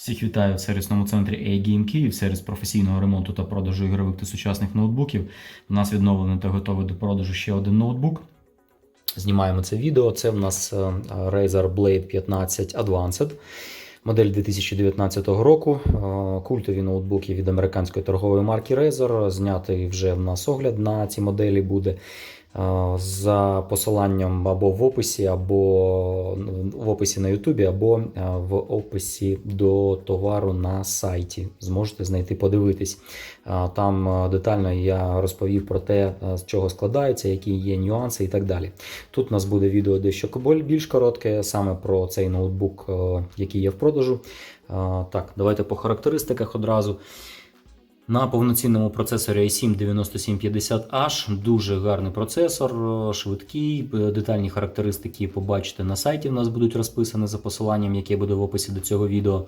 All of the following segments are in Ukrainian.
Всіх вітаю в сервісному центрі A-Game Київ, сервіс професійного ремонту та продажу ігрових та сучасних ноутбуків. У нас відновлений та готовий до продажу ще один ноутбук. Знімаємо це відео. Це в нас е, Razer Blade 15 Advanced, модель 2019 року. Е, Культові ноутбуки від американської торгової марки Razer. Знятий вже в нас огляд на ці моделі буде. Е, За посиланням або в описі, або в описі на Ютубі, або е, в описі до товару на сайті. Зможете знайти, подивитись. Е, Там детально я розповів про те, з чого складається, які є нюанси і так далі. Тут у нас буде відео дещо більш коротке, саме про цей ноутбук, який є в продажу. Так, давайте по характеристиках одразу. На повноцінному процесорі i7 9750H дуже гарний процесор, е, швидкий. Е, Детальні характеристики побачите на сайті. У нас будуть розписані за посиланням, яке буде в описі до цього відео.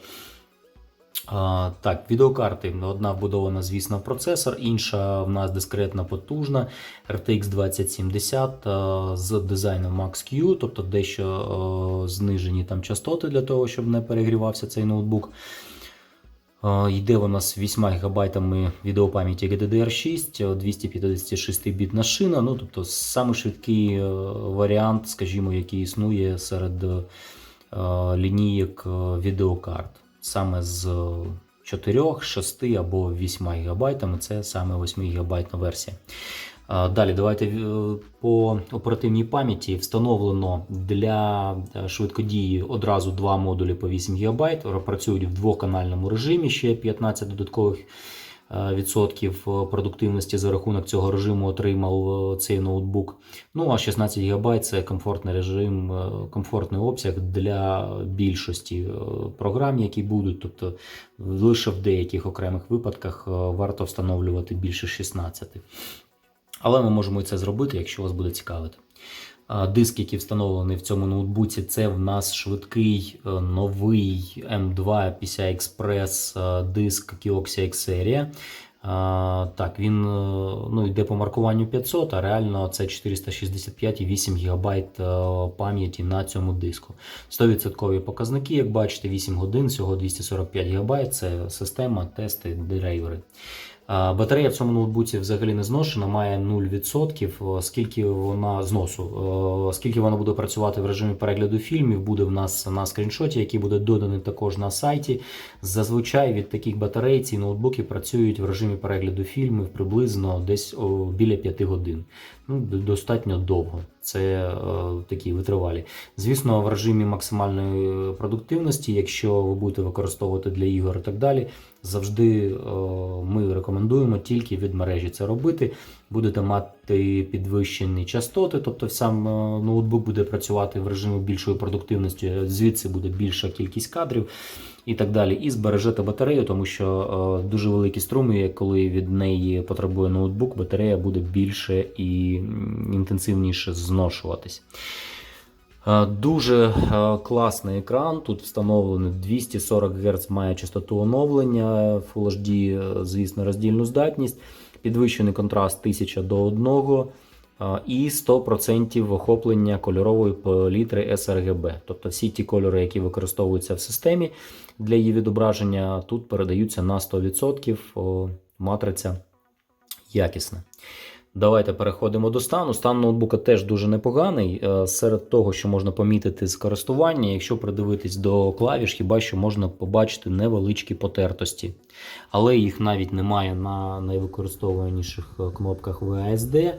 А, так, відеокарти. Одна вбудована, звісно, в процесор, інша в нас дискретно потужна RTX 2070 а, з дизайном Max-Q, тобто дещо а, знижені там частоти для того, щоб не перегрівався цей ноутбук. А, Йде вона з 8 ГБ відеопам'яті GDDR6, 256 бітна шина. Ну, тобто самий швидкий е, варіант, скажімо, який існує серед е, лінійок е, відеокарт. Саме з 4, 6 або 8 ГБ, це саме 8 ГБ версія. Далі, давайте е, по оперативній пам'яті встановлено для е, швидкодії одразу два модулі по 8 ГБ. Працюють в двоканальному режимі, ще 15 додаткових е, відсотків продуктивності за рахунок цього режиму отримав цей ноутбук. Ну а 16 ГБ це комфортний режим, комфортний обсяг для більшості програм, які будуть. Тобто лише в деяких окремих випадках варто встановлювати більше 16. Але ми можемо і це зробити, якщо вас буде цікавити. Диск, який встановлений в цьому ноутбуці, це в нас швидкий е, новий M2 PCI Express диск Kioxia X серія. Так, він е, ну, йде по маркуванню 500, а реально це 465,8 ГБ е, пам'яті на цьому диску. 100% показники, як бачите, 8 годин, всього 245 ГБ. Це система, тести, драйвери. Батарея в цьому ноутбуці взагалі не зношена, має 0%. Е, Скільки вона зносу, е, скільки вона буде працювати в режимі перегляду фільмів, буде в нас на скріншоті, який буде доданий також на сайті. Зазвичай від таких батарей ці ноутбуки працюють в режимі перегляду фільмів приблизно десь біля 5 годин. Ну, достатньо довго. Це е, такі витривалі. Звісно, в режимі максимальної продуктивності, якщо ви будете використовувати для ігор і так далі, завжди е, ми рекомендуємо тільки від мережі це робити. Будете мати підвищені частоти, тобто сам е, ноутбук буде працювати в режимі більшої продуктивності, звідси буде більша кількість кадрів і так далі. І збережете батарею, тому що е, дуже великі струми, коли від неї потребує ноутбук, батарея буде більше і інтенсивніше зношуватись. Е, Дуже е, класний екран. Тут встановлений 240 Гц має частоту оновлення, Full HD, е, звісно, роздільну здатність, підвищений контраст 1000 до 1 е, і 100% охоплення кольорової палітри sRGB. Тобто всі ті кольори, які використовуються в системі для її відображення, тут передаються на 100%. Матриця якісна. Давайте переходимо до стану. Стан ноутбука теж дуже непоганий. Е, Серед того, що можна помітити з користування, якщо придивитись до клавіш, хіба що можна побачити невеличкі потертості. Але їх навіть немає на найвикористовуваніших е, кнопках VASD. Е,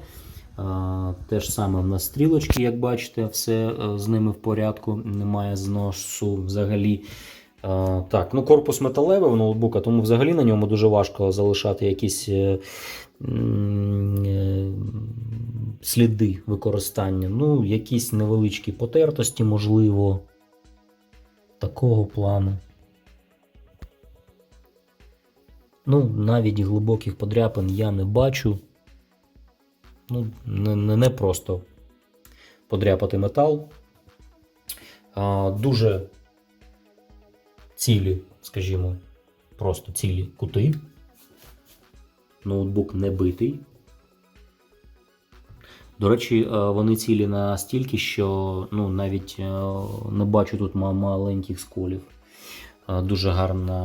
Те ж саме в нас стрілочки, як бачите, все з ними в порядку, немає зносу взагалі. Так, ну корпус металевий у ноутбука, тому взагалі на ньому дуже важко залишати якісь сліди використання. Ну, якісь невеличкі потертості, можливо, такого плану. Ну, навіть глибоких подряпин я не бачу. Ну, не, не, не просто подряпати метал. А, дуже цілі, скажімо, просто цілі кути. Ноутбук не битий. До речі, е, вони цілі настільки, що ну, навіть е, не бачу тут маленьких сколів. Е, Дуже гарна,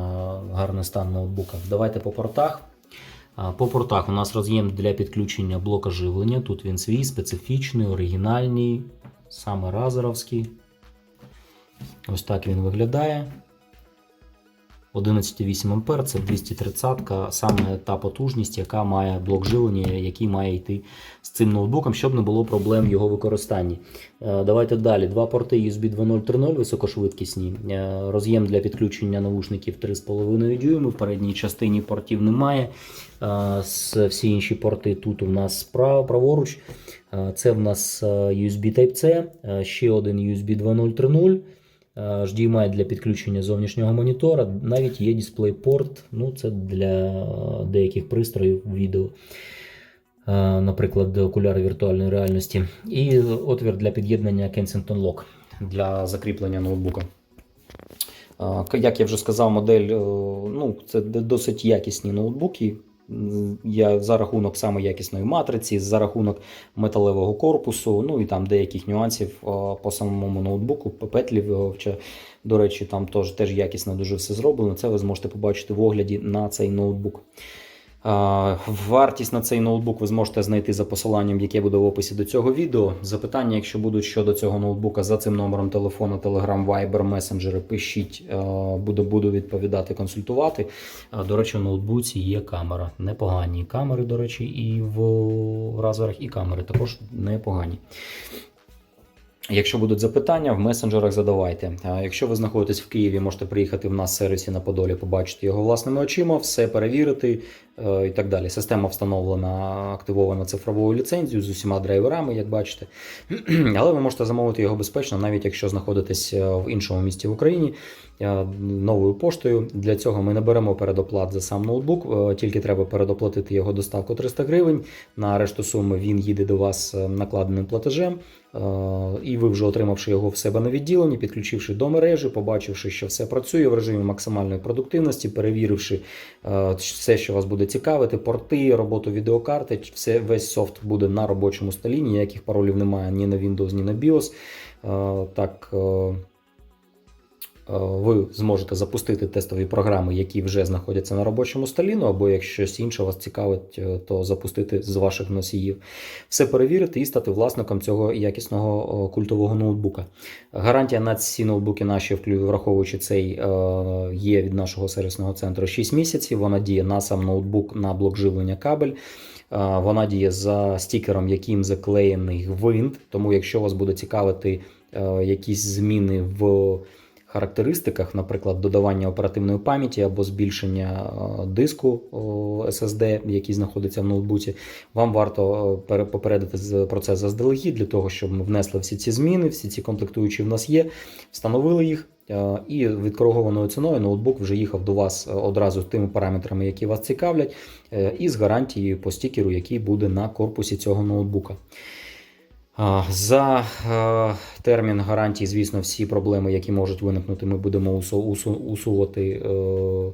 гарний стан ноутбука. Давайте по портах. По портах у нас роз'єм для підключення блока живлення. Тут він свій, специфічний, оригінальний, саме разеровський. Ось так він виглядає. 11,8 А це 230 саме та потужність, яка має блок живлення, який має йти з цим ноутбуком, щоб не було проблем в його використанні. Е, Давайте далі. Два порти USB 2.0 високошвидкісні. Е, Роз'єм для підключення навушників 3,5 дюйми. В передній частині портів немає. Е, Всі інші порти тут у нас справа, праворуч. Це в нас USB Type-C, ще один USB 2.0 3.0. Е, HDMI для підключення зовнішнього монітора, навіть є DisplayPort, ну це для е, деяких пристроїв відео, Е, наприклад, окуляри віртуальної реальності, і отвір для під'єднання Kensington Lock для закріплення ноутбука. Е, Як я вже сказав, модель е, ну, це досить якісні ноутбуки. Я за рахунок саме якісної матриці, за рахунок металевого корпусу, ну і там деяких нюансів по самому ноутбуку, петлів До речі, там теж, теж якісно дуже все зроблено. Це ви зможете побачити в огляді на цей ноутбук. Вартість на цей ноутбук ви зможете знайти за посиланням, яке буде в описі до цього відео. Запитання, якщо будуть щодо цього ноутбука, за цим номером телефону, Telegram, Viber, месенджери, пишіть, буду, буду відповідати, консультувати. До речі, в ноутбуці є камера. Непогані камери, до речі, і в разерах, і камери також непогані. Якщо будуть запитання, в месенджерах задавайте. Якщо ви знаходитесь в Києві, можете приїхати в нас в сервісі на Подолі, побачити його власними очима, все перевірити і так далі. Система встановлена, активована цифровою ліцензією з усіма драйверами, як бачите. Але ви можете замовити його безпечно, навіть якщо знаходитесь е, в іншому місті в Україні е, новою поштою. Для цього ми не беремо передоплат за сам ноутбук, е, тільки треба передоплатити його доставку 300 гривень. На решту суми він їде до вас е, накладеним платежем. Е, І ви вже отримавши його в себе на відділенні, підключивши до мережі, побачивши, що все працює в режимі максимальної продуктивності, перевіривши е, все, що вас буде цікавити, порти, роботу відеокарти, все, весь софт буде на робочому столі, ніяких паролів немає ні на Windows, ні на BIOS. Е, Так, е, ви зможете запустити тестові програми, які вже знаходяться на робочому столі, ну або якщо щось інше вас цікавить, е, то запустити з ваших носіїв. Все перевірити і стати власником цього якісного е, культового ноутбука. Гарантія на ці ноутбуки наші, враховуючи цей, е, є від нашого сервісного центру 6 місяців. Вона діє на сам ноутбук на блок живлення кабель. Е, Вона діє за стікером, яким заклеєний гвинт. Тому, якщо вас буде цікавити е, якісь зміни в характеристиках, наприклад, додавання оперативної пам'яті або збільшення е, диску SSD, який знаходиться в ноутбуці, вам варто е, попередити з- про це заздалегідь для того, щоб ми внесли всі ці зміни, всі ці комплектуючі в нас є, встановили їх. е, І відкоригованою ціною ноутбук вже їхав до вас одразу з тими параметрами, які вас цікавлять, і з гарантією по стікеру, який буде на корпусі цього ноутбука. За термін гарантії, звісно, всі проблеми, які можуть виникнути, ми будемо усу- усу- усувати е,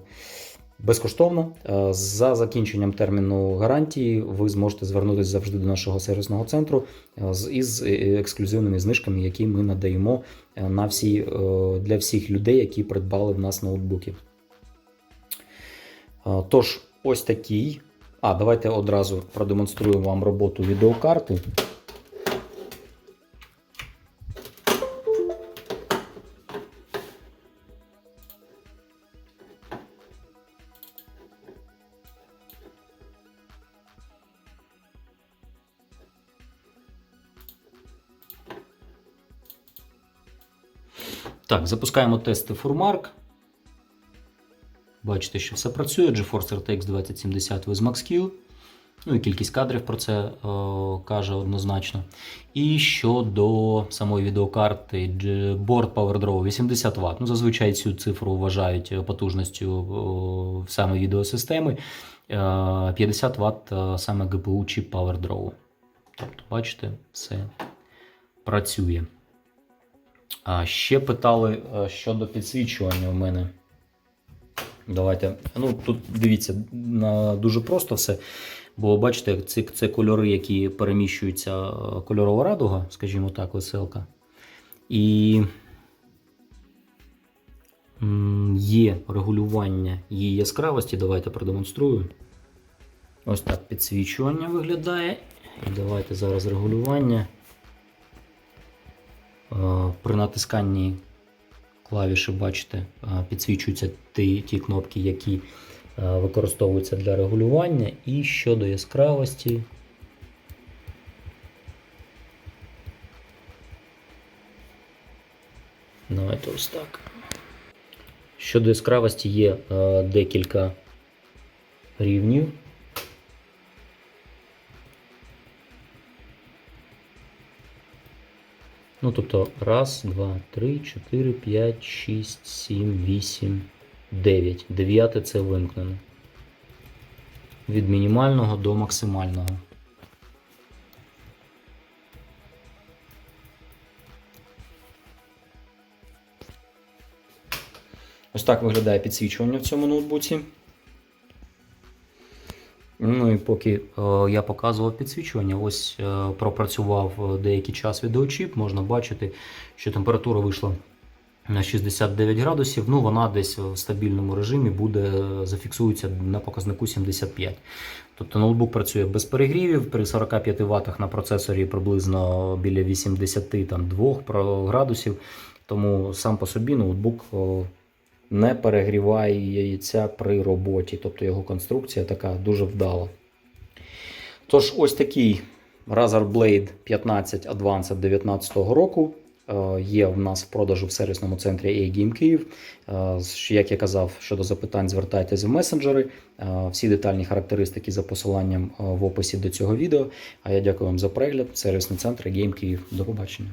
безкоштовно. За закінченням терміну гарантії ви зможете звернутися завжди до нашого сервісного центру е, із е, ексклюзивними знижками, які ми надаємо на всі, для всіх людей, які придбали в нас ноутбуки. Тож, ось такий. А, давайте одразу продемонструємо вам роботу відеокарти. Так, запускаємо тести Furmark. Бачите, що все працює. GeForce RTX 2070 with Max-Q. Ну і кількість кадрів про це е, каже однозначно. І щодо самої відеокарти, Board PowerDraw 80 Вт. Ну, зазвичай цю цифру вважають потужністю е, саме відеосистеми. Е, 50 Вт е, саме GPU чи PowerDraw. Тобто, бачите, все працює. А ще питали е, щодо підсвічування у мене. Давайте. Ну, тут дивіться, дуже просто все. Бо бачите, це, це кольори, які переміщуються, е, кольорова радуга, скажімо так, веселка. І є регулювання її яскравості. Давайте продемонструю. Ось так підсвічування виглядає. І давайте зараз регулювання. Е, При натисканні клавіші, бачите, е, підсвічуються ті, ті кнопки, які е, використовуються для регулювання. І щодо яскравості. Давайте ось так. Щодо яскравості є декілька рівнів. Ну, тобто, раз, два, три, чотири, п'ять, шість, сім, вісім, дев'ять. Дев'яте це вимкнено. Від мінімального до максимального. Ось так виглядає підсвічування в цьому ноутбуці. Ну і поки е, я показував підсвічування, ось е, пропрацював е, деякий час відеочіп, можна бачити, що температура вийшла на 69 градусів. Ну, вона десь в стабільному режимі буде зафіксується на показнику 75. Тобто ноутбук працює без перегрівів, при 45 Вт на процесорі приблизно біля 82 градусів. Тому сам по собі ноутбук не перегріває яйця при роботі. Тобто його конструкція така дуже вдала. Тож, ось такий Razer Blade 15 Advanced 2019 року. е, Є в нас в продажу в сервісному центрі A-Game Київ. Е, Як я казав, щодо запитань, звертайтеся в месенджери. Е, Всі детальні характеристики за посиланням в описі до цього відео. А я дякую вам за перегляд. Сервісний центр A-Game Київ. До побачення.